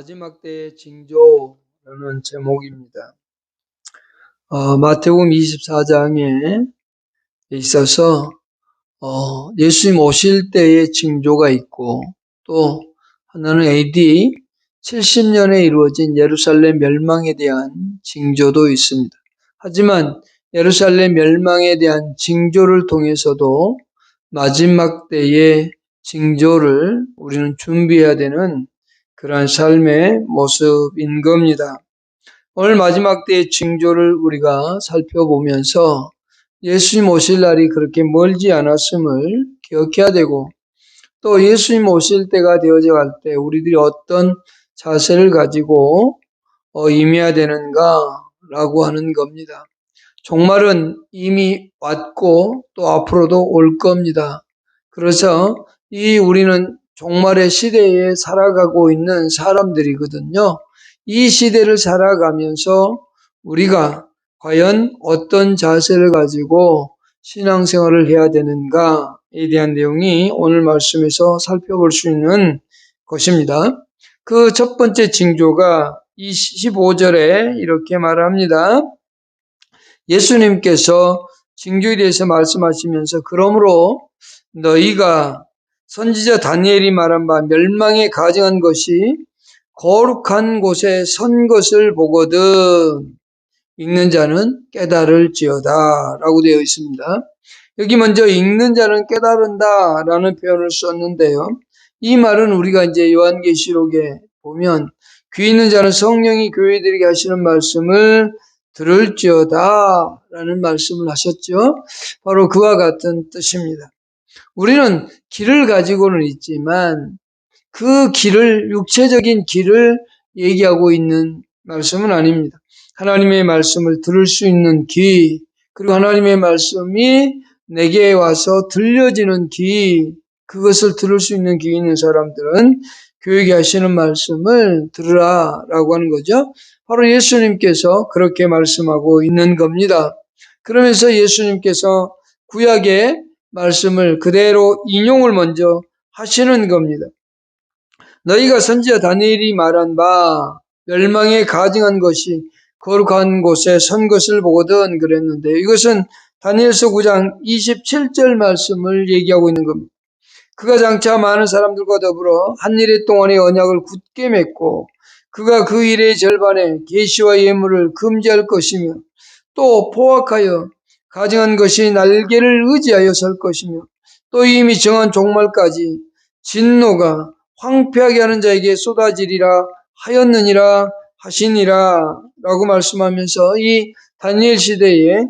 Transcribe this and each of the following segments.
마지막 때의 징조라는 제목입니다. 어, 마태복음 24장에 있어서 어, 예수님 오실 때의 징조가 있고 또 하나는 AD 70년에 이루어진 예루살렘 멸망에 대한 징조도 있습니다. 하지만 예루살렘 멸망에 대한 징조를 통해서도 마지막 때의 징조를 우리는 준비해야 되는 그러한 삶의 모습인 겁니다. 오늘 마지막 때의 징조를 우리가 살펴보면서 예수님 오실 날이 그렇게 멀지 않았음을 기억해야 되고 또 예수님 오실 때가 되어져 갈 때 우리들이 어떤 자세를 가지고 어, 임해야 되는가라고 하는 겁니다. 종말은 이미 왔고 또 앞으로도 올 겁니다. 그래서 이 우리는 종말의 시대에 살아가고 있는 사람들이거든요. 이 시대를 살아가면서 우리가 과연 어떤 자세를 가지고 신앙생활을 해야 되는가에 대한 내용이 오늘 말씀에서 살펴볼 수 있는 것입니다. 그 첫 번째 징조가 25절에 이렇게 말합니다. 예수님께서 징조에 대해서 말씀하시면서 그러므로 너희가 선지자 다니엘이 말한 바 멸망에 가증한 것이 거룩한 곳에 선 것을 보거든 읽는 자는 깨달을지어다 라고 되어 있습니다. 여기 먼저 읽는 자는 깨달은다 라는 표현을 썼는데요. 이 말은 우리가 이제 요한계시록에 보면 귀 있는 자는 성령이 교회들에게 하시는 말씀을 들을지어다 라는 말씀을 하셨죠. 바로 그와 같은 뜻입니다. 우리는 길을 가지고는 있지만 그 길을 육체적인 길을 얘기하고 있는 말씀은 아닙니다. 하나님의 말씀을 들을 수 있는 귀, 그리고 하나님의 말씀이 내게 와서 들려지는 귀, 그것을 들을 수 있는 귀 있는 사람들은 교육에 하시는 말씀을 들으라 라고 하는 거죠. 바로 예수님께서 그렇게 말씀하고 있는 겁니다. 그러면서 예수님께서 구약의 말씀을 그대로 인용을 먼저 하시는 겁니다. 너희가 선지자 다니엘이 말한 바 멸망에 가증한 것이 거룩한 곳에 선 것을 보거든 그랬는데 이것은 다니엘서 9장 27절 말씀을 얘기하고 있는 겁니다. 그가 장차 많은 사람들과 더불어 한 일의 동안의 언약을 굳게 맺고 그가 그 일의 절반에 계시와 예물을 금지할 것이며 또 포악하여 가증한 것이 날개를 의지하여 설 것이며 또 이미 정한 종말까지 진노가 황폐하게 하는 자에게 쏟아지리라 하였느니라 하시니라 라고 말씀하면서 이 다니엘 시대에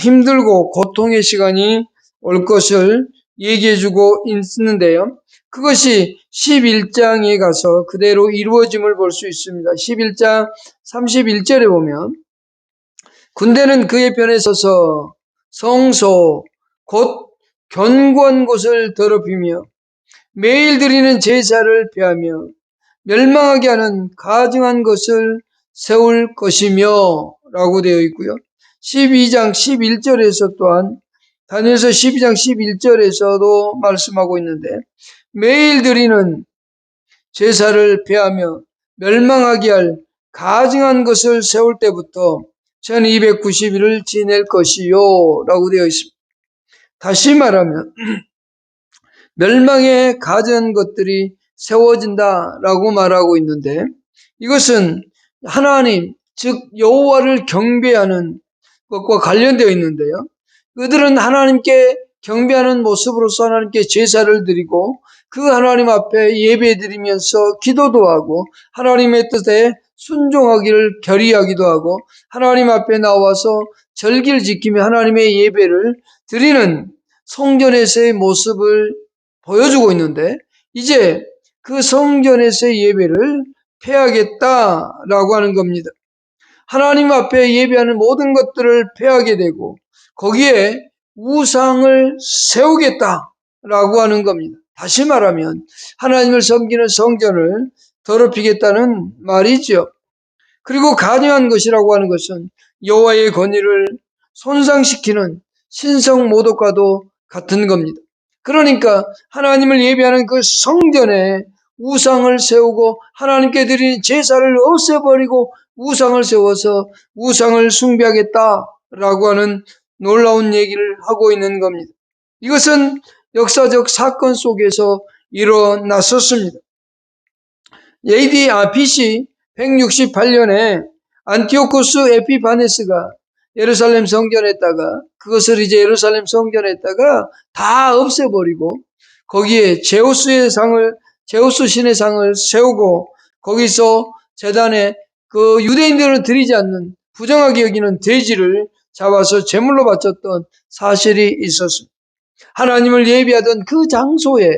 힘들고 고통의 시간이 올 것을 얘기해주고 있는데요. 그것이 11장에 가서 그대로 이루어짐을 볼 수 있습니다. 11장 31절에 보면 군대는 그의 편에 서서 성소 곧 견고한 곳을 더럽히며 매일 드리는 제사를 폐하며 멸망하게 하는 가증한 것을 세울 것이며 라고 되어 있고요. 12장 11절에서 또한 다니엘서 12장 11절에서도 말씀하고 있는데 매일 드리는 제사를 폐하며 멸망하게 할 가증한 것을 세울 때부터 1290일을 지낼 것이요 라고 되어 있습니다. 다시 말하면 멸망에 가진 것들이 세워진다 라고 말하고 있는데 이것은 하나님 즉 여호와를 경배하는 것과 관련되어 있는데요. 그들은 하나님께 경배하는 모습으로서 하나님께 제사를 드리고 그 하나님 앞에 예배 드리면서 기도도 하고 하나님의 뜻에 순종하기를 결의하기도 하고 하나님 앞에 나와서 절기를 지키며 하나님의 예배를 드리는 성전에서의 모습을 보여주고 있는데 이제 그 성전에서의 예배를 폐하겠다라고 하는 겁니다. 하나님 앞에 예배하는 모든 것들을 폐하게 되고 거기에 우상을 세우겠다라고 하는 겁니다. 다시 말하면 하나님을 섬기는 성전을 더럽히겠다는 말이죠. 그리고 간여한 것이라고 하는 것은 여호와의 권위를 손상시키는 신성 모독과도 같은 겁니다. 그러니까 하나님을 예배하는 그 성전에 우상을 세우고 하나님께 드리는 제사를 없애버리고 우상을 세워서 우상을 숭배하겠다라고 하는 놀라운 얘기를 하고 있는 겁니다. 이것은 역사적 사건 속에서 일어났었습니다. AD 아 BC 168년에 안티오코스 에피바네스가 예루살렘 성전에다가 그것을 이제 예루살렘 성전에다가 다 없애버리고 거기에 제우스의 상을 제우스 신의 상을 세우고 거기서 재단에 그 유대인들은 드리지 않는 부정하게 여기는 돼지를 잡아서 제물로 바쳤던 사실이 있었습니다. 하나님을 예비하던 그 장소에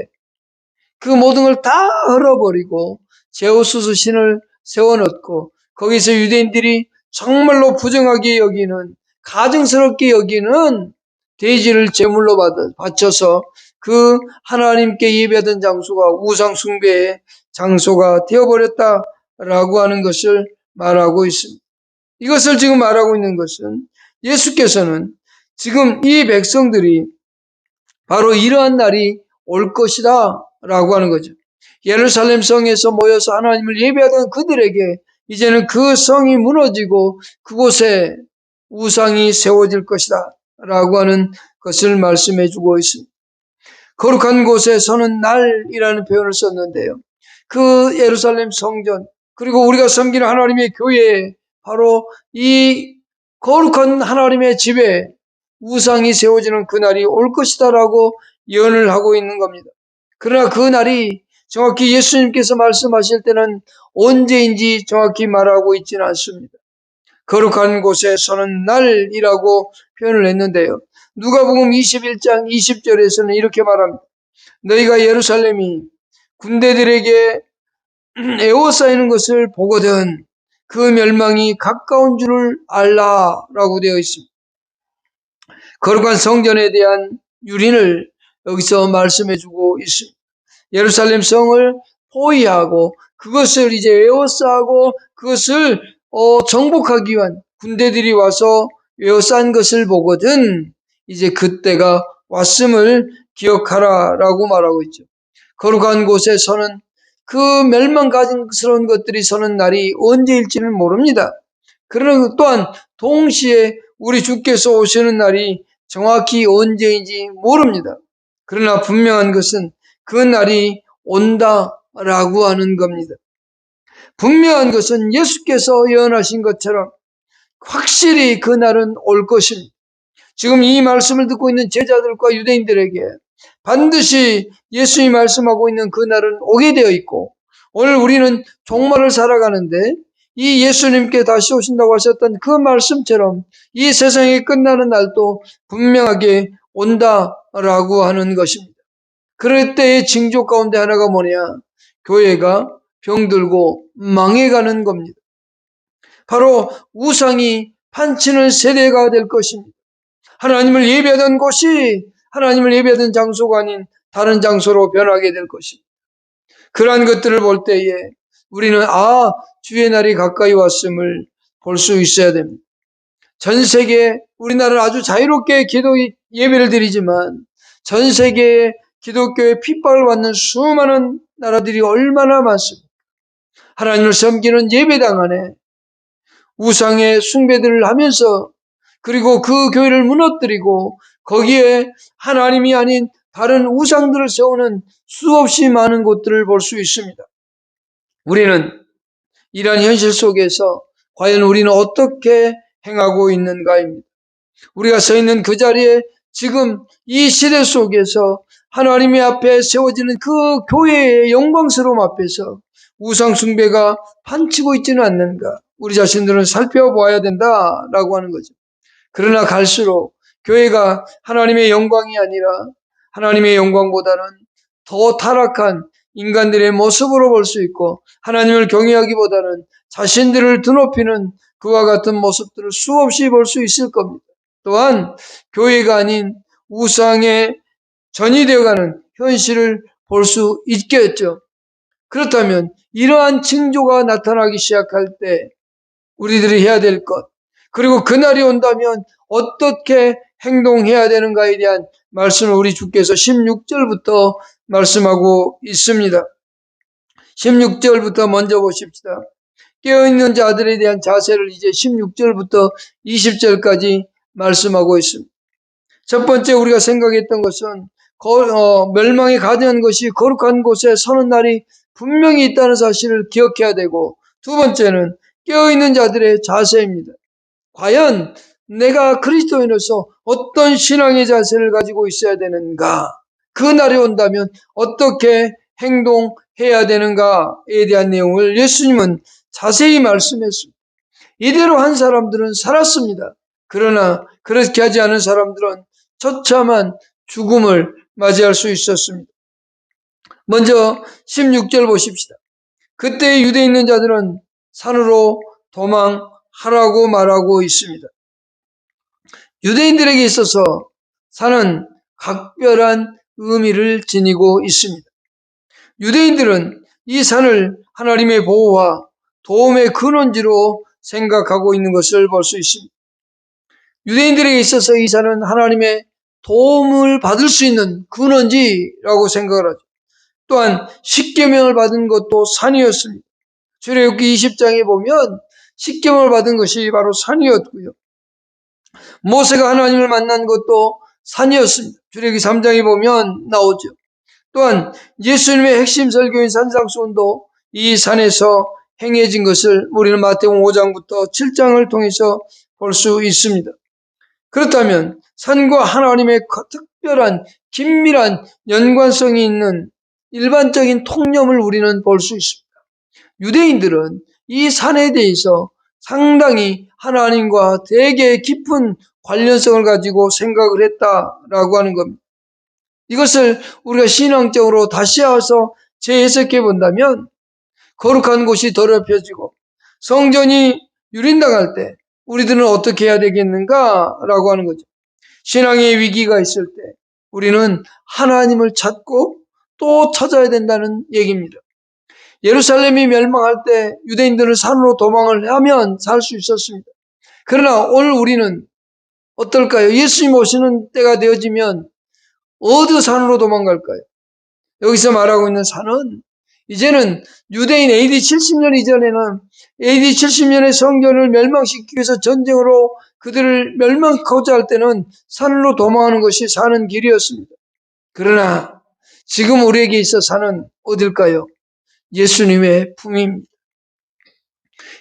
그 모든 걸 다 헐어버리고 제우스 신을 세워놓고 거기서 유대인들이 정말로 부정하게 여기는 가증스럽게 여기는 돼지를 제물로 바쳐서 그 하나님께 예배하던 장소가 우상 숭배의 장소가 되어버렸다라고 하는 것을 말하고 있습니다. 이것을 지금 말하고 있는 것은 예수께서는 지금 이 백성들이 바로 이러한 날이 올 것이다 라고 하는 거죠. 예루살렘 성에서 모여서 하나님을 예배하던 그들에게 이제는 그 성이 무너지고 그곳에 우상이 세워질 것이다 라고 하는 것을 말씀해 주고 있습니다. 거룩한 곳에 서는 날이라는 표현을 썼는데요. 그 예루살렘 성전 그리고 우리가 섬기는 하나님의 교회에 바로 이 거룩한 하나님의 집에 우상이 세워지는 그날이 올 것이다라고 예언을 하고 있는 겁니다. 그러나 그 날이 정확히 예수님께서 말씀하실 때는 언제인지 정확히 말하고 있지는 않습니다. 거룩한 곳에 서는 날이라고 표현을 했는데요. 누가복음 21장 20절에서는 이렇게 말합니다. 너희가 예루살렘이 군대들에게 에워싸이는 것을 보거든 그 멸망이 가까운 줄을 알라라고 되어 있습니다. 거룩한 성전에 대한 유린을 여기서 말씀해 주고 있습니다. 예루살렘 성을 포위하고 그것을 이제 에워싸고 그것을 어, 정복하기 위한 군대들이 와서 에워싼 것을 보거든 이제 그때가 왔음을 기억하라라고 말하고 있죠. 거룩한 곳에 서는 그 멸망가증스러운 것들이 서는 날이 언제일지는 모릅니다. 그러나 또한 동시에 우리 주께서 오시는 날이 정확히 언제인지 모릅니다. 그러나 분명한 것은 그 날이 온다라고 하는 겁니다. 분명한 것은 예수께서 예언하신 것처럼 확실히 그 날은 올 것입니다. 지금 이 말씀을 듣고 있는 제자들과 유대인들에게 반드시 예수님이 말씀하고 있는 그 날은 오게 되어 있고 오늘 우리는 종말을 살아가는데 이 예수님께 다시 오신다고 하셨던 그 말씀처럼 이 세상이 끝나는 날도 분명하게 온다라고 하는 것입니다. 그럴 때의 징조 가운데 하나가 뭐냐? 교회가 병들고 망해가는 겁니다. 바로 우상이 판치는 세대가 될 것입니다. 하나님을 예배하던 곳이 하나님을 예배하던 장소가 아닌 다른 장소로 변하게 될 것입니다. 그러한 것들을 볼 때에 우리는 아 주의 날이 가까이 왔음을 볼 수 있어야 됩니다. 전 세계 우리나라는 아주 자유롭게 기도 예배를 드리지만 전 세계에 기독교의 핍박을 받는 수많은 나라들이 얼마나 많습니까? 하나님을 섬기는 예배당 안에 우상의 숭배들을 하면서 그리고 그 교회를 무너뜨리고 거기에 하나님이 아닌 다른 우상들을 세우는 수없이 많은 곳들을 볼 수 있습니다. 우리는 이러한 현실 속에서 과연 우리는 어떻게 행하고 있는가입니다. 우리가 서 있는 그 자리에 지금 이 시대 속에서 하나님의 앞에 세워지는 그 교회의 영광스러움 앞에서 우상숭배가 판치고 있지는 않는가. 우리 자신들은 살펴보아야 된다라고 하는 거죠. 그러나 갈수록 교회가 하나님의 영광이 아니라 하나님의 영광보다는 더 타락한 인간들의 모습으로 볼 수 있고 하나님을 경외하기보다는 자신들을 드높이는 그와 같은 모습들을 수없이 볼 수 있을 겁니다. 또한 교회가 아닌 우상의 전이 되어가는 현실을 볼 수 있겠죠. 그렇다면 이러한 징조가 나타나기 시작할 때 우리들이 해야 될 것, 그리고 그날이 온다면 어떻게 행동해야 되는가에 대한 말씀을 우리 주께서 16절부터 말씀하고 있습니다. 16절부터 먼저 보십시다. 깨어있는 자들에 대한 자세를 이제 16절부터 20절까지 말씀하고 있습니다. 첫 번째 우리가 생각했던 것은 거- 어, 멸망에 가득한 것이 거룩한 곳에 서는 날이 분명히 있다는 사실을 기억해야 되고 두 번째는 깨어있는 자들의 자세입니다. 과연 내가 그리스도인으로서 어떤 신앙의 자세를 가지고 있어야 되는가? 그 날이 온다면 어떻게 행동해야 되는가에 대한 내용을 예수님은 자세히 말씀했습니다. 이대로 한 사람들은 살았습니다. 그러나 그렇게 하지 않은 사람들은 처참한 죽음을 맞이할 수 있었습니다. 먼저 16절 보십시다. 그때 유대에 있는 자들은 산으로 도망하라고 말하고 있습니다. 유대인들에게 있어서 산은 각별한 의미를 지니고 있습니다. 유대인들은 이 산을 하나님의 보호와 도움의 근원지로 생각하고 있는 것을 볼 수 있습니다. 유대인들에게 있어서 이 산은 하나님의 도움을 받을 수 있는 근원지라고 생각을 하죠. 또한 십계명을 받은 것도 산이었습니다. 출애굽기 20장에 보면 십계명을 받은 것이 바로 산이었고요. 모세가 하나님을 만난 것도 산이었습니다. 출애굽기 3장에 보면 나오죠. 또한 예수님의 핵심 설교인 산상수훈도 이 산에서 행해진 것을 우리는 마태복음 5장부터 7장을 통해서 볼 수 있습니다. 그렇다면 산과 하나님의 특별한 긴밀한 연관성이 있는 일반적인 통념을 우리는 볼 수 있습니다. 유대인들은 이 산에 대해서 상당히 하나님과 되게 깊은 관련성을 가지고 생각을 했다라고 하는 겁니다. 이것을 우리가 신앙적으로 다시 와서 재해석해 본다면 거룩한 곳이 더럽혀지고 성전이 유린당할 때 우리들은 어떻게 해야 되겠는가라고 하는 거죠. 신앙의 위기가 있을 때 우리는 하나님을 찾고 또 찾아야 된다는 얘기입니다. 예루살렘이 멸망할 때 유대인들은 산으로 도망을 하면 살 수 있었습니다. 그러나 오늘 우리는 어떨까요? 예수님 오시는 때가 되어지면 어디 산으로 도망갈까요? 여기서 말하고 있는 산은 이제는 유대인 AD 70년 이전에는 AD 70년의 성전을 멸망시키기 위해서 전쟁으로 그들을 멸망하고자 할 때는 산으로 도망하는 것이 사는 길이었습니다. 그러나 지금 우리에게 있어 사는 어딜까요? 예수님의 품입니다.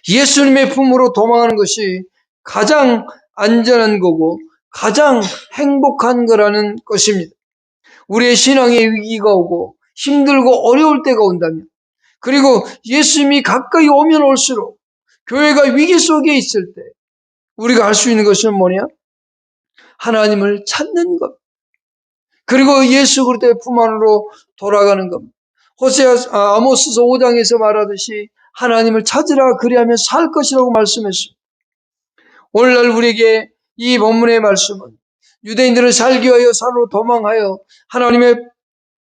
예수님의 품으로 도망하는 것이 가장 안전한 거고 가장 행복한 거라는 것입니다. 우리의 신앙의 위기가 오고 힘들고 어려울 때가 온다면 그리고 예수님이 가까이 오면 올수록 교회가 위기 속에 있을 때 우리가 할 수 있는 것은 뭐냐? 하나님을 찾는 것. 그리고 예수 그리스도의 품 안으로 돌아가는 겁니다. 호세아 아, 아모스서 5장에서 말하듯이 하나님을 찾으라 그리하면 살 것이라고 말씀했습니다. 오늘날 우리에게 이 본문의 말씀은 유대인들은 살기 위하여 산으로 도망하여 하나님의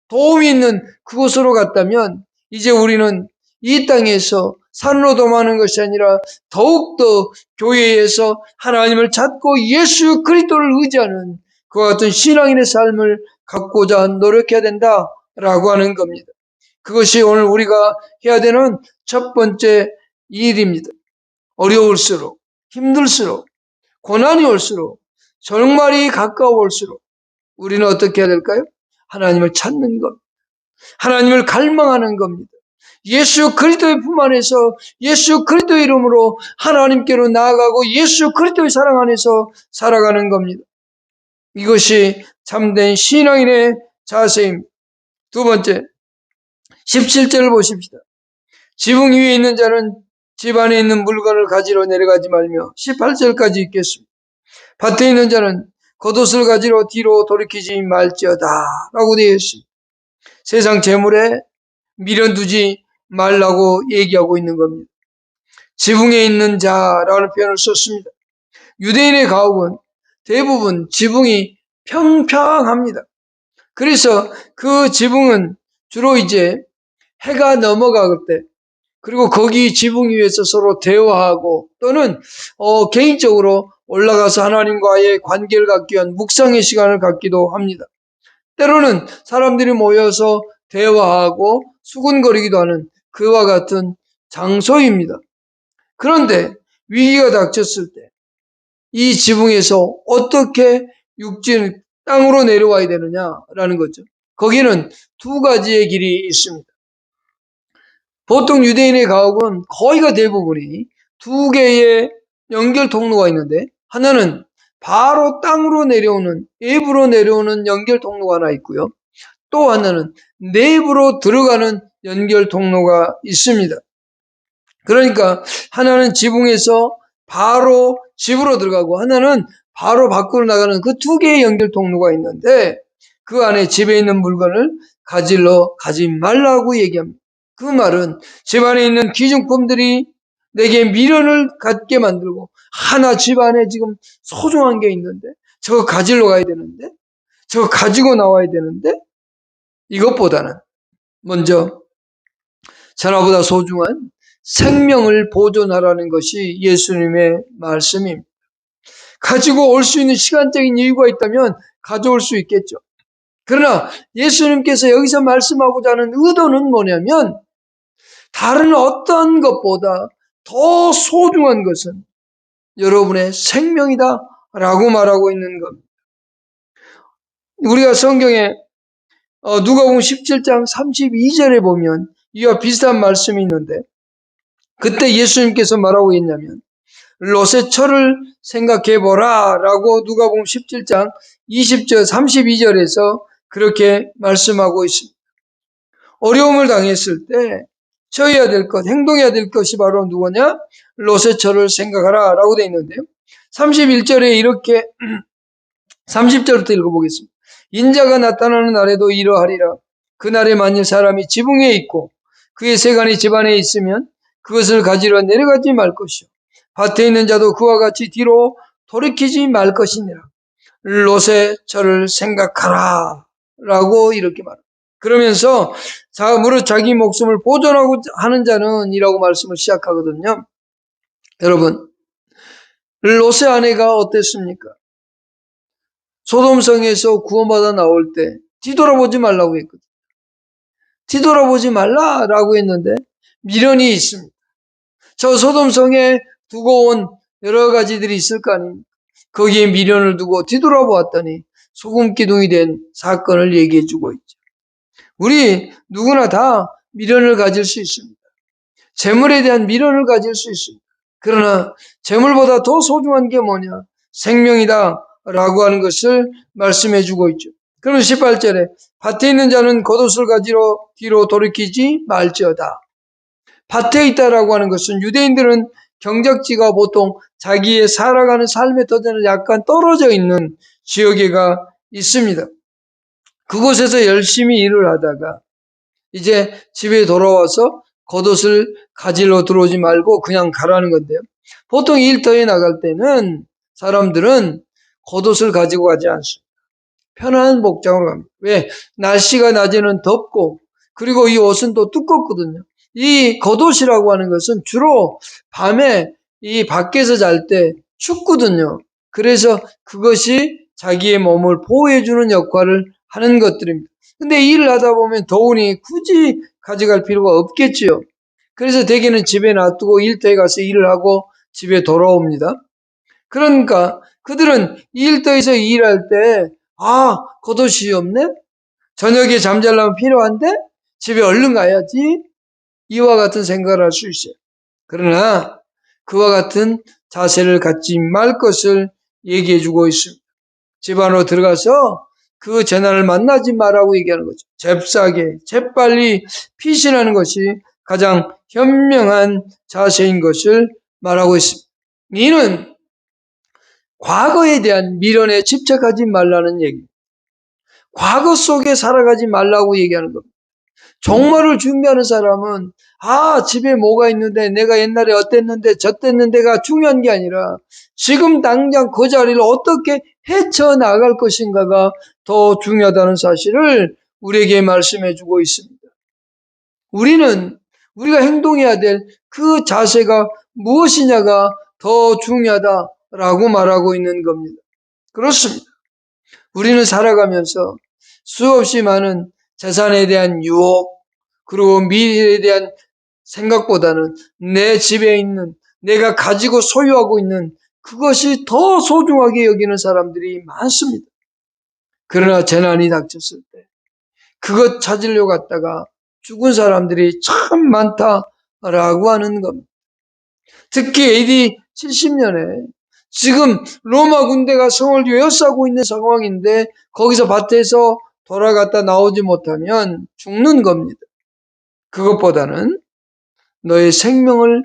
도움이 있는 그곳으로 갔다면 이제 우리는 이 땅에서 산으로 도망하는 것이 아니라 더욱더 교회에서 하나님을 찾고 예수 그리스도를 의지하는 그와 같은 신앙인의 삶을 갖고자 노력해야 된다라고 하는 겁니다. 그것이 오늘 우리가 해야 되는 첫 번째 일입니다. 어려울수록, 힘들수록, 고난이 올수록, 정말이 가까워올수록 우리는 어떻게 해야 될까요? 하나님을 찾는 것, 하나님을 갈망하는 겁니다. 예수 그리스도의 품 안에서 예수 그리스도의 이름으로 하나님께로 나아가고 예수 그리스도의 사랑 안에서 살아가는 겁니다. 이것이 참된 신앙인의 자세입니다. 두 번째, 17절을 보십시다. 지붕 위에 있는 자는 집 안에 있는 물건을 가지러 내려가지 말며 18절까지 읽겠습니다. 밭에 있는 자는 겉옷을 가지러 뒤로 돌이키지 말지어다 라고 되어 있습니다. 세상 재물에 미련 두지 말라고 얘기하고 있는 겁니다. 지붕에 있는 자라는 표현을 썼습니다. 유대인의 가옥은 대부분 지붕이 평평합니다. 그래서 그 지붕은 주로 이제 해가 넘어갈 때 그리고 거기 지붕 위에서 서로 대화하고 또는 어, 개인적으로 올라가서 하나님과의 관계를 갖기 위한 묵상의 시간을 갖기도 합니다. 때로는 사람들이 모여서 대화하고 수군거리기도 하는 그와 같은 장소입니다. 그런데 위기가 닥쳤을 때 이 지붕에서 어떻게 육진 땅으로 내려와야 되느냐라는 거죠. 거기는 두 가지의 길이 있습니다. 보통 유대인의 가옥은 거의가 대부분이 두 개의 연결 통로가 있는데 하나는 바로 땅으로 내려오는 외부로 내려오는 연결 통로가 하나 있고요. 또 하나는 내부로 들어가는 연결 통로가 있습니다. 그러니까 하나는 지붕에서 바로 집으로 들어가고 하나는 바로 밖으로 나가는 그 두 개의 연결 통로가 있는데 그 안에 집에 있는 물건을 가질러 가지 말라고 얘기합니다. 그 말은 집 안에 있는 기중품들이 내게 미련을 갖게 만들고 하나 집 안에 지금 소중한 게 있는데 저거 가지러 가야 되는데 저거 가지고 나와야 되는데 이것보다는 먼저 자나보다 소중한 생명을 보존하라는 것이 예수님의 말씀입니다. 가지고 올 수 있는 시간적인 여유가 있다면 가져올 수 있겠죠. 그러나 예수님께서 여기서 말씀하고자 하는 의도는 뭐냐면 다른 어떤 것보다 더 소중한 것은 여러분의 생명이다 라고 말하고 있는 겁니다. 우리가 성경에 어, 누가복음 17장 32절에 보면 이와 비슷한 말씀이 있는데 그때 예수님께서 말하고 있냐면 롯의 철을 생각해 보라 라고 누가복음 17장 20절 32절에서 그렇게 말씀하고 있습니다. 어려움을 당했을 때 처해야 될 것, 행동해야 될 것이 바로 누구냐? 철을 생각하라 라고 되어 있는데요. 31절에 이렇게 30절부터 읽어보겠습니다. 인자가 나타나는 날에도 이러하리라. 그날에 만일 사람이 지붕에 있고 그의 세간이 집안에 있으면 그것을 가지러 내려가지 말 것이요. 밭에 있는 자도 그와 같이 뒤로 돌이키지 말 것이니라. 철을 생각하라. 라고 이렇게 말합니다. 그러면서 자, 무릇 자기 목숨을 보존하고 하는 자는 이라고 말씀을 시작하거든요. 여러분, 롯의 아내가 어땠습니까? 소돔성에서 구원받아 나올 때 뒤돌아보지 말라고 했거든요. 뒤돌아보지 말라라고 했는데 미련이 있습니다. 저 소돔성에 두고 온 여러 가지들이 있을 거 아닙니까? 거기에 미련을 두고 뒤돌아보았더니 소금 기둥이 된 사건을 얘기해 주고 있죠. 우리 누구나 다 미련을 가질 수 있습니다. 재물에 대한 미련을 가질 수 있습니다. 그러나 재물보다 더 소중한 게 뭐냐? 생명이다 라고 하는 것을 말씀해 주고 있죠. 그러면 18절에 밭에 있는 자는 겉옷을 가지러 뒤로 돌이키지 말지어다. 밭에 있다라고 하는 것은 유대인들은 경작지가 보통 자기의 살아가는 삶의 터전을 약간 떨어져 있는 지역에가 있습니다. 그곳에서 열심히 일을 하다가 이제 집에 돌아와서 겉옷을 가지러 들어오지 말고 그냥 가라는 건데요. 보통 일터에 나갈 때는 사람들은 겉옷을 가지고 가지 않습니다. 편한 복장으로 갑니다. 왜? 날씨가 낮에는 덥고 그리고 이 옷은 또 두껍거든요. 이 겉옷이라고 하는 것은 주로 밤에 이 밖에서 잘 때 춥거든요. 그래서 그것이 자기의 몸을 보호해주는 역할을 하는 것들입니다. 근데 일을 하다 보면 더우니 굳이 가져갈 필요가 없겠지요. 그래서 대개는 집에 놔두고 일터에 가서 일을 하고 집에 돌아옵니다. 그러니까 그들은 일터에서 일할 때, 아, 겉옷이 없네? 저녁에 잠잘라면 필요한데? 집에 얼른 가야지? 이와 같은 생각을 할 수 있어요. 그러나 그와 같은 자세를 갖지 말 것을 얘기해 주고 있습니다. 집 안으로 들어가서 그 재난을 만나지 말라고 얘기하는 거죠. 잽싸게, 재빨리 피신하는 것이 가장 현명한 자세인 것을 말하고 있습니다. 이는 과거에 대한 미련에 집착하지 말라는 얘기. 과거 속에 살아가지 말라고 얘기하는 겁니다. 종말을 준비하는 사람은 아 집에 뭐가 있는데 내가 옛날에 어땠는데 저땠는데가 중요한 게 아니라 지금 당장 그 자리를 어떻게 헤쳐나갈 것인가가 더 중요하다는 사실을 우리에게 말씀해 주고 있습니다. 우리는 우리가 행동해야 될 그 자세가 무엇이냐가 더 중요하다라고 말하고 있는 겁니다. 그렇습니다. 우리는 살아가면서 수없이 많은 재산에 대한 유혹, 그리고 미래에 대한 생각보다는 내 집에 있는 내가 가지고 소유하고 있는 그것이 더 소중하게 여기는 사람들이 많습니다. 그러나 재난이 닥쳤을 때 그것 찾으려고 갔다가 죽은 사람들이 참 많다라고 하는 겁니다. 특히 AD 70년에 지금 로마 군대가 성을 에워싸고 있는 상황인데 거기서 밭에서 돌아갔다 나오지 못하면 죽는 겁니다. 그것보다는 너의 생명을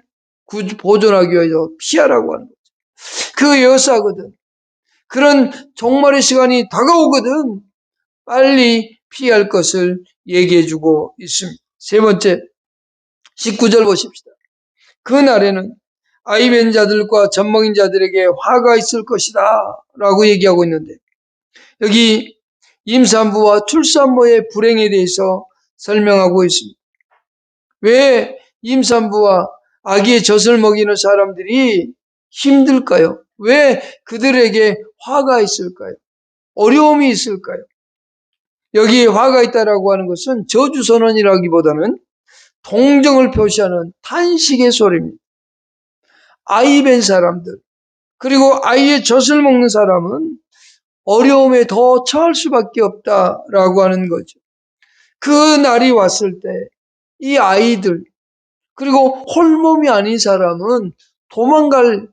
보존하기 위해서 피하라고 하는 거죠. 그 여사거든. 그런 종말의 시간이 다가오거든. 빨리 피할 것을 얘기해주고 있습니다. 세 번째, 19절 보십시다. 그 날에는 아이벤 자들과 젖먹인 자들에게 화가 있을 것이다. 라고 얘기하고 있는데, 여기 임산부와 출산부의 불행에 대해서 설명하고 있습니다. 왜 임산부와 아기의 젖을 먹이는 사람들이 힘들까요? 왜 그들에게 화가 있을까요? 어려움이 있을까요? 여기에 화가 있다라고 하는 것은 저주 선언이라기보다는 동정을 표시하는 탄식의 소리입니다. 아이 벤 사람들, 그리고 아이의 젖을 먹는 사람은 어려움에 더 처할 수밖에 없다라고 하는 거죠. 그 날이 왔을 때 이 아이들, 그리고 홀몸이 아닌 사람은 도망갈 기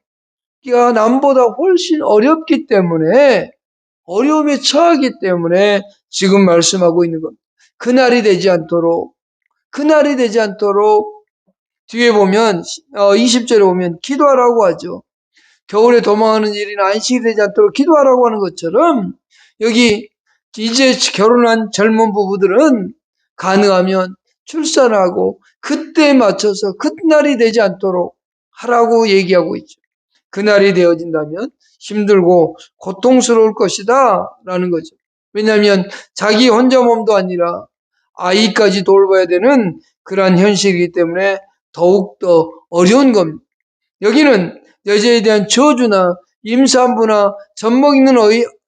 가 남보다 훨씬 어렵기 때문에 어려움에 처하기 때문에 지금 말씀하고 있는 겁니다. 그날이 되지 않도록 그날이 되지 않도록 뒤에 보면 20절에 어, 보면 기도하라고 하죠. 겨울에 도망하는 일이나 안식이 되지 않도록 기도하라고 하는 것처럼 여기 이제 결혼한 젊은 부부들은 가능하면 출산하고 그때에 맞춰서 그날이 되지 않도록 하라고 얘기하고 있죠. 그날이 되어진다면 힘들고 고통스러울 것이다 라는 거죠. 왜냐하면 자기 혼자 몸도 아니라 아이까지 돌봐야 되는 그러한 현실이기 때문에 더욱더 어려운 겁니다. 여기는 여자에 대한 저주나 임산부나 젖먹 있는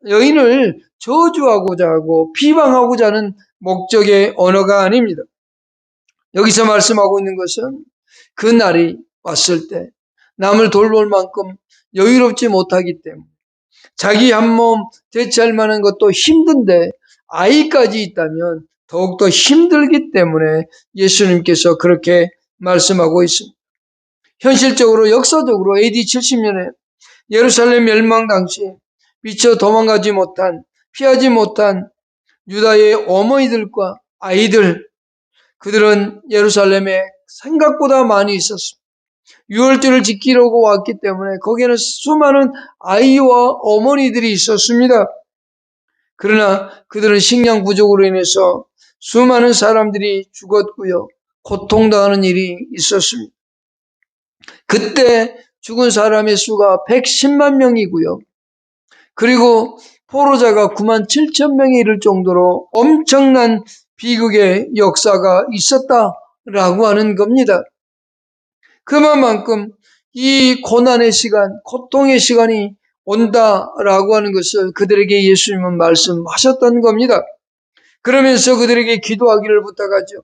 여인을 저주하고자 하고 비방하고자 하는 목적의 언어가 아닙니다. 여기서 말씀하고 있는 것은 그 날이 왔을 때 남을 돌볼 만큼 여유롭지 못하기 때문에 자기 한 몸 대체할 만한 것도 힘든데 아이까지 있다면 더욱더 힘들기 때문에 예수님께서 그렇게 말씀하고 있습니다. 현실적으로 역사적으로 AD 70년에 예루살렘 멸망 당시 미처 도망가지 못한 피하지 못한 유다의 어머니들과 아이들 그들은 예루살렘에 생각보다 많이 있었습니다. 유월절을 지키려고 왔기 때문에 거기에는 수많은 아이와 어머니들이 있었습니다. 그러나 그들은 식량 부족으로 인해서 수많은 사람들이 죽었고요. 고통당하는 일이 있었습니다. 그때 죽은 사람의 수가 110만 명이고요. 그리고 포로자가 9만 7천 명에 이를 정도로 엄청난 비극의 역사가 있었다라고 하는 겁니다. 그만큼 이 고난의 시간, 고통의 시간이 온다라고 하는 것을 그들에게 예수님은 말씀하셨던 겁니다. 그러면서 그들에게 기도하기를 부탁하죠.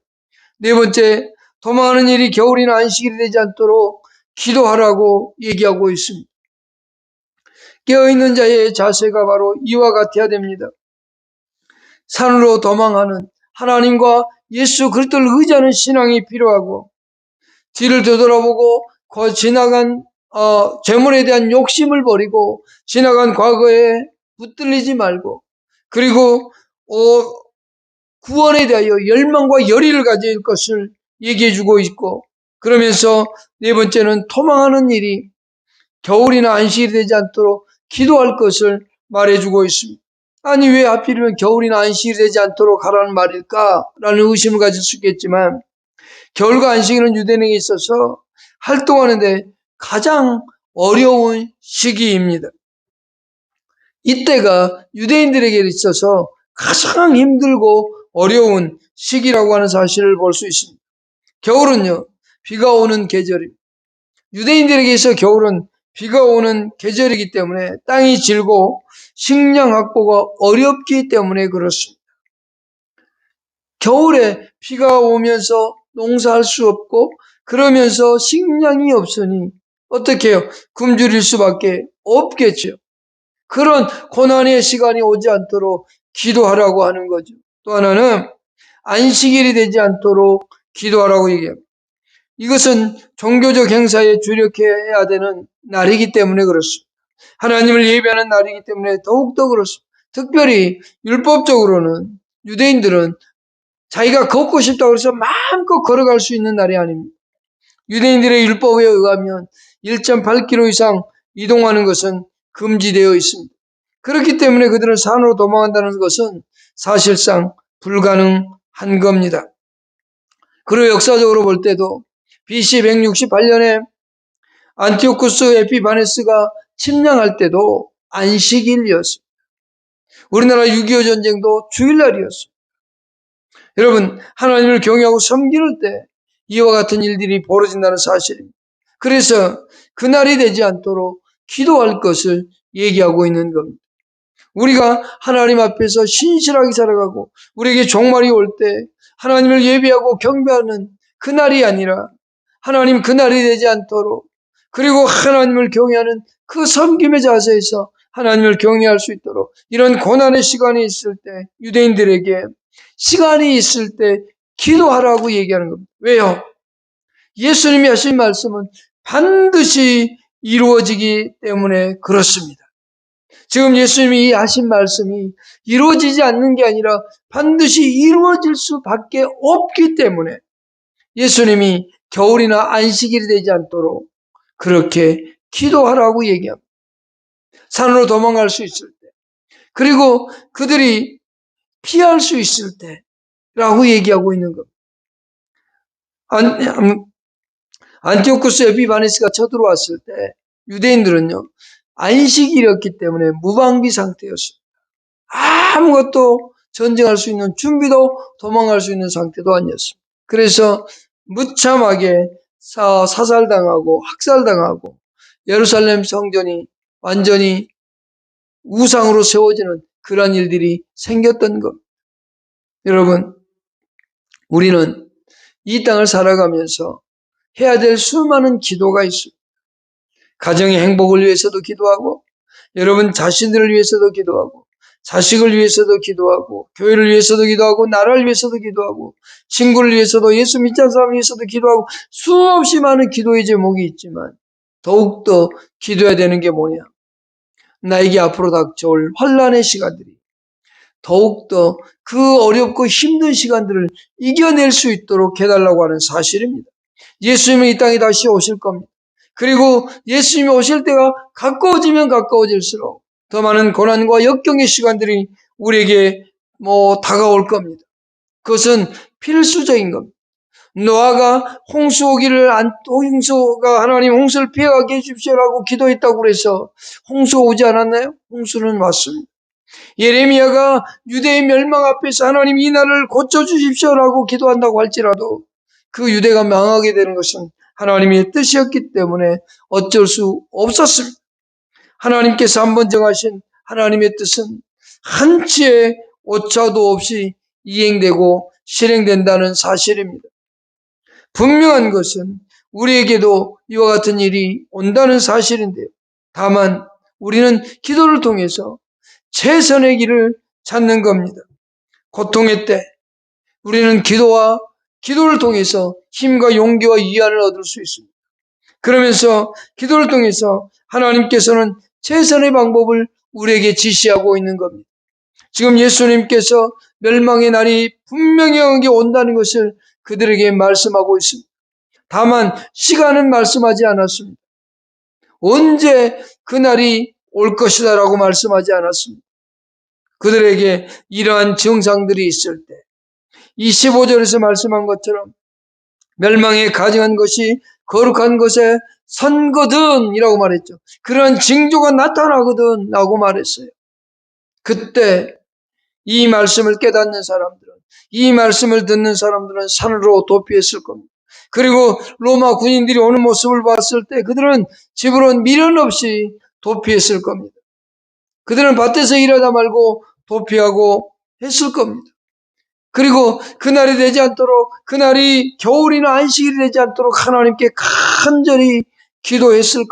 네 번째, 도망하는 일이 겨울이나 안식일이 되지 않도록 기도하라고 얘기하고 있습니다. 깨어있는 자의 자세가 바로 이와 같아야 됩니다. 산으로 도망하는 하나님과 예수 그리스도를 의지하는 신앙이 필요하고 뒤를 되돌아보고 그 지나간 어, 재물에 대한 욕심을 버리고 지나간 과거에 붙들리지 말고 그리고 어, 구원에 대하여 열망과 열의를 가질 것을 얘기해주고 있고 그러면서 네 번째는 토망하는 일이 겨울이나 안식이 되지 않도록 기도할 것을 말해주고 있습니다. 아니 왜 하필이면 겨울이나 안식이 되지 않도록 하라는 말일까라는 의심을 가질 수 있겠지만 겨울과 안식일은 유대인에게 있어서 활동하는데 가장 어려운 시기입니다. 이때가 유대인들에게 있어서 가장 힘들고 어려운 시기라고 하는 사실을 볼 수 있습니다. 겨울은요, 비가 오는 계절입니다. 유대인들에게 서 겨울은 비가 오는 계절이기 때문에 땅이 질고 식량 확보가 어렵기 때문에 그렇습니다. 겨울에 비가 오면서 농사할 수 없고 그러면서 식량이 없으니 어떻게 해요? 굶주릴 수밖에 없겠죠. 그런 고난의 시간이 오지 않도록 기도하라고 하는 거죠. 또 하나는 안식일이 되지 않도록 기도하라고 얘기합니다. 이것은 종교적 행사에 주력해야 되는 날이기 때문에 그렇습니다. 하나님을 예배하는 날이기 때문에 더욱더 그렇습니다. 특별히 율법적으로는 유대인들은 자기가 걷고 싶다고 해서 마음껏 걸어갈 수 있는 날이 아닙니다. 유대인들의 율법에 의하면 1.8km 이상 이동하는 것은 금지되어 있습니다. 그렇기 때문에 그들은 산으로 도망한다는 것은 사실상 불가능한 겁니다. 그리고 역사적으로 볼 때도 BC 168년에 안티오쿠스 에피바네스가 침략할 때도 안식일이었습니다. 우리나라 6.25 전쟁도 주일날이었습니다. 여러분, 하나님을 경외하고 섬기는 때 이와 같은 일들이 벌어진다는 사실입니다. 그래서 그날이 되지 않도록 기도할 것을 얘기하고 있는 겁니다. 우리가 하나님 앞에서 신실하게 살아가고 우리에게 종말이 올 때 하나님을 예배하고 경배하는 그날이 아니라 하나님 그날이 되지 않도록 그리고 하나님을 경외하는 그 섬김의 자세에서 하나님을 경외할 수 있도록 이런 고난의 시간이 있을 때 유대인들에게 시간이 있을 때 기도하라고 얘기하는 겁니다. 왜요? 예수님이 하신 말씀은 반드시 이루어지기 때문에 그렇습니다. 지금 예수님이 하신 말씀이 이루어지지 않는 게 아니라 반드시 이루어질 수밖에 없기 때문에 예수님이 겨울이나 안식일이 되지 않도록 그렇게 기도하라고 얘기합니다. 산으로 도망갈 수 있을 때, 그리고 그들이 피할 수 있을 때라고 얘기하고 있는 겁니다. 안, 안티오쿠스 에피바네스가 쳐들어왔을 때 유대인들은요 안식일이었기 때문에 무방비 상태였습니다. 아무것도 전쟁할 수 있는 준비도 도망갈 수 있는 상태도 아니었습니다. 그래서 무참하게 사, 사살당하고 학살당하고 예루살렘 성전이 완전히 우상으로 세워지는 그런 일들이 생겼던 것. 여러분, 우리는 이 땅을 살아가면서 해야 될 수많은 기도가 있습니다. 가정의 행복을 위해서도 기도하고, 여러분 자신들을 위해서도 기도하고, 자식을 위해서도 기도하고, 교회를 위해서도 기도하고, 나라를 위해서도 기도하고, 친구를 위해서도, 예수 믿지 않는 사람을 위해서도 기도하고, 수없이 많은 기도의 제목이 있지만, 더욱더 기도해야 되는 게 뭐냐? 나에게 앞으로 닥쳐올 환란의 시간들이 더욱더 그 어렵고 힘든 시간들을 이겨낼 수 있도록 해달라고 하는 사실입니다. 예수님은 이 땅에 다시 오실 겁니다. 그리고 예수님이 오실 때가 가까워지면 가까워질수록 더 많은 고난과 역경의 시간들이 우리에게 뭐 다가올 겁니다. 그것은 필수적인 겁니다. 노아가 홍수 오기를 안, 홍수가 하나님 홍수를 피해가게 해주십시오라고 기도했다고 그래서 홍수가 오지 않았나요? 홍수는 왔습니다. 예레미야가 유대의 멸망 앞에서 하나님 이 나라를 고쳐주십시오라고 기도한다고 할지라도 그 유대가 망하게 되는 것은 하나님의 뜻이었기 때문에 어쩔 수 없었습니다. 하나님께서 한번 정하신 하나님의 뜻은 한치의 오차도 없이 이행되고 실행된다는 사실입니다. 분명한 것은 우리에게도 이와 같은 일이 온다는 사실인데요. 다만 우리는 기도를 통해서 최선의 길을 찾는 겁니다. 고통의 때 우리는 기도와 기도를 통해서 힘과 용기와 위안을 얻을 수 있습니다. 그러면서 기도를 통해서 하나님께서는 최선의 방법을 우리에게 지시하고 있는 겁니다. 지금 예수님께서 멸망의 날이 분명히 온다는 것을 그들에게 말씀하고 있습니다. 다만 시간은 말씀하지 않았습니다. 언제 그날이 올 것이다라고 말씀하지 않았습니다. 그들에게 이러한 증상들이 있을 때 25절에서 말씀한 것처럼 멸망에 가증한 것이 거룩한 것에 선거든 이라고 말했죠. 그런 징조가 나타나거든 라고 말했어요. 그때 이 말씀을 깨닫는 사람들은 이 말씀을 듣는 사람들은 산으로 도피했을 겁니다. 그리고 로마 군인들이 오는 모습을 봤을 때 그들은 집으로 미련 없이 도피했을 겁니다. 그들은 밭에서 일하다 말고 도피하고 했을 겁니다. 그리고 그날이 되지 않도록 그날이 겨울이나 안식일이 되지 않도록 하나님께 간절히 기도했을